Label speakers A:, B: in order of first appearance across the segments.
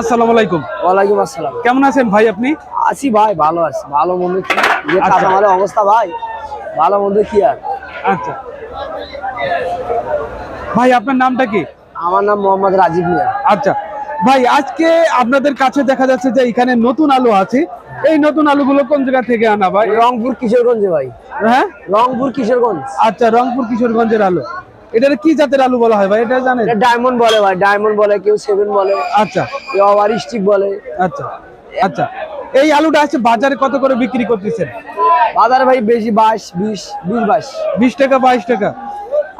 A: আসসালামু আলাইকুম।
B: ওয়ালাইকুম আসসালাম।
A: কেমন আছেন ভাই আপনি?
B: আছি ভাই ভালো আছি। ভালো মন্দ কি? যে
A: আচ্ছা।
B: কাঁচামালের অবস্থা ভাই। ভালো মন্দ কি আর?
A: আচ্ছা। ভাই আপনার নামটা কি?
B: আমার নাম মোহাম্মদ রাজীব মিয়া।
A: আচ্ছা। ভাই আজকে আপনাদের কাছে দেখা যাচ্ছে যে এখানে নতুন আলু আছে। এই নতুন আলুগুলো কোন জায়গা থেকে আনা ভাই?
B: রংপুর কিশোরগঞ্জে ভাই।
A: হ্যাঁ?
B: রংপুর কিশোরগঞ্জ।
A: আচ্ছা রংপুর কিশোরগঞ্জের আলু। এটার কি জাতের আলু বলা হয় ভাই? এটা জানেন?
B: ডায়মন্ড বলে ভাই ডায়মন্ড বলে কেউ সেভেন বলে।
A: আচ্ছা।
B: কেউ আবার স্টিক বলে।
A: আচ্ছা আচ্ছা। এই আলুটা আছে বাজারে কত করে বিক্রি করতেছেন?
B: বাজারে ভাই বেশি বাইশ বিশ বিশ বাইশ।
A: বিশ টাকা বাইশ টাকা।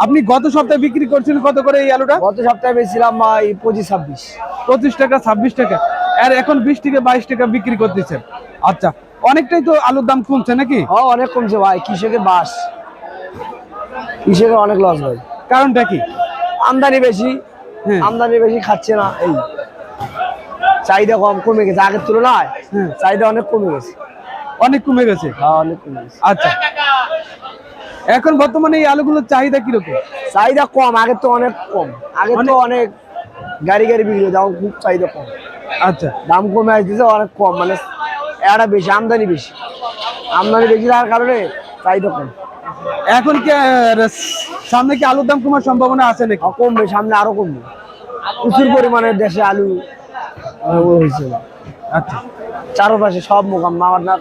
A: আপনি গত সপ্তাহে বিক্রি করছেন কত করে এই আলুটা?
B: গত সপ্তাহে বেছিলাম ভাই পঁচিশ ছাব্বিশ।
A: পঁচিশ টাকা ছাব্বিশ টাকা। আর এখন বিশ থেকে বাইশ টাকা বিক্রি করতেছেন। আচ্ছা অনেকটাই তো আলুর দাম কমছে নাকি?
B: ও অনেক কমছে ভাই। কৃষকের বাস। কৃষকের অনেক লস ভাই।
A: কারণটা কি?
B: আমদানি বেশি
A: হ্যাঁ।
B: আমদানি বেশি খাচ্ছে না এই চাহিদা কম কমে গেছে। আগের তুলনায়
A: হ্যাঁ।
B: চাহিদা অনেক কমে গেছে।
A: অনেক কমে গেছে?
B: হ্যাঁ অনেক কমে গেছে।
A: আচ্ছা। এখন বর্তমানে এই আলুগুলোর চাহিদা কীরকম?
B: চাহিদা কম আগের তো অনেক কম। আগে তো অনেক গাড়ি গাড়ি বিক্রি এখন খুব চাহিদা কম।
A: আচ্ছা।
B: দাম কমে আসতেছে অনেক কম মানে এটা বেশি আমদানি বেশি। আমদানি বেশি থাকার কারণে চাহিদা কম।
A: এখন কি সামনে কি আলুর দাম কমার সম্ভাবনা আছে নাকি?
B: কমবে সামনে আরও কমবে। প্রচুর পরিমাণে দেশে আলু হয়েছে।
A: আচ্ছা।
B: চারপাশে সব মোকাম আমার না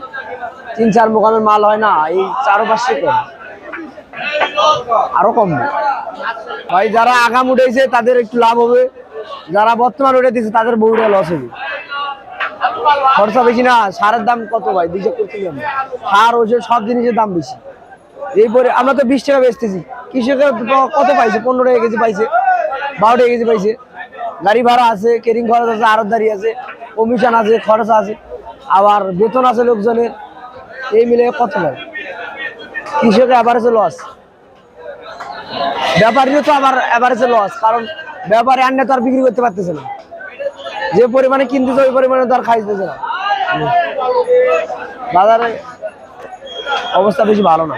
B: তিন চার মোকামের মাল হয় না এই চারপাশে কম। আরও কমবে। ভাই যারা আগাম উঠেছে তাদের একটু লাভ হবে। যারা বর্তমান উঠে দিয়েছে তাদের বহুটা লস হবে। খরচা বেশি না সারের দাম কত ভাই? দিকে করতে সার ওষুধ সব জিনিসের দাম বেশি। এরপরে আমরা তো বিশ টাকা বেচতেছি। কৃষকের কত পাইছে? পনেরো টাকা কেজি পাইছে, বারো টাকা কেজি পাইছে। গাড়ি ভাড়া আছে কেরিং খরচ আছে আরতদারি আছে কমিশন আছে, খরচ আছে। আবার বেতন আছে লোকজনের, এই মিলে কত পায় কৃষকের অ্যাভারেজে লস ব্যাপারীও তো আবার অ্যাভারেজে লস কারণ ব্যাপারে আনলে তো আর বিক্রি করতে পারতেছে না। যে পরিমাণে কিনতেছে, ওই পরিমাণে তো আর খাইতেছে না। বাজারে অবস্থা বেশি ভালো না।